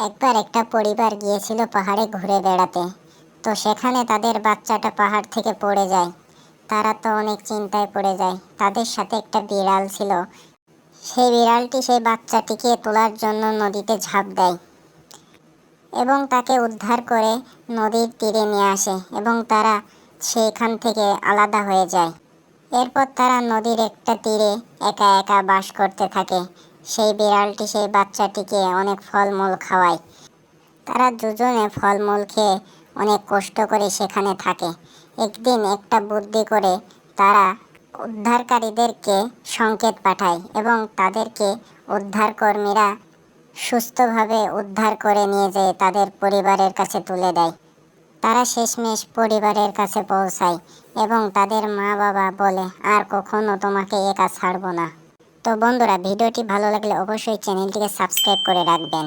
একবার একটা পরিবার গিয়েছিল পাহাড়ে ঘুরে বেড়াতে। তো সেখানে তাদের বাচ্চাটা পাহাড় থেকে পড়ে যায়। তারা তো অনেক চিন্তায় পড়ে যায়। তাদের সাথে একটা বিড়াল ছিল। সেই বিড়ালটি সেই বাচ্চাটিকে তোলার জন্য নদীতে ঝাঁপ দেয় এবং তাকে উদ্ধার করে নদীর তীরে নিয়ে আসে এবং তারা সেখান থেকে আলাদা হয়ে যায়। এরপর তারা নদীর একটা তীরে একা একা বাস করতে থাকে। সেই বিড়ালটি সেই বাচ্চাটিকে অনেক ফলমূল খাওয়ায়। তারা দুজনে ফলমূল খেয়ে অনেক কষ্ট করে সেখানে থাকে। একদিন একটা বুদ্ধি করে তারা উদ্ধারকারীদেরকে সংকেত পাঠায় এবং তাদেরকে উদ্ধারকর্মীরা সুস্থভাবে উদ্ধার করে নিয়ে যেয়ে তাদের পরিবারের কাছে তুলে দেয়। তারা শেষমেশ পরিবারের কাছে পৌঁছায় এবং তাদের মা বাবা বলে, আর কখনো তোমাকে একা ছাড়বো না। তো বন্ধুরা ভিডিওটি ভালো লাগলে অবশ্যই চ্যানেলটিকে সাবস্ক্রাইব করে রাখবেন।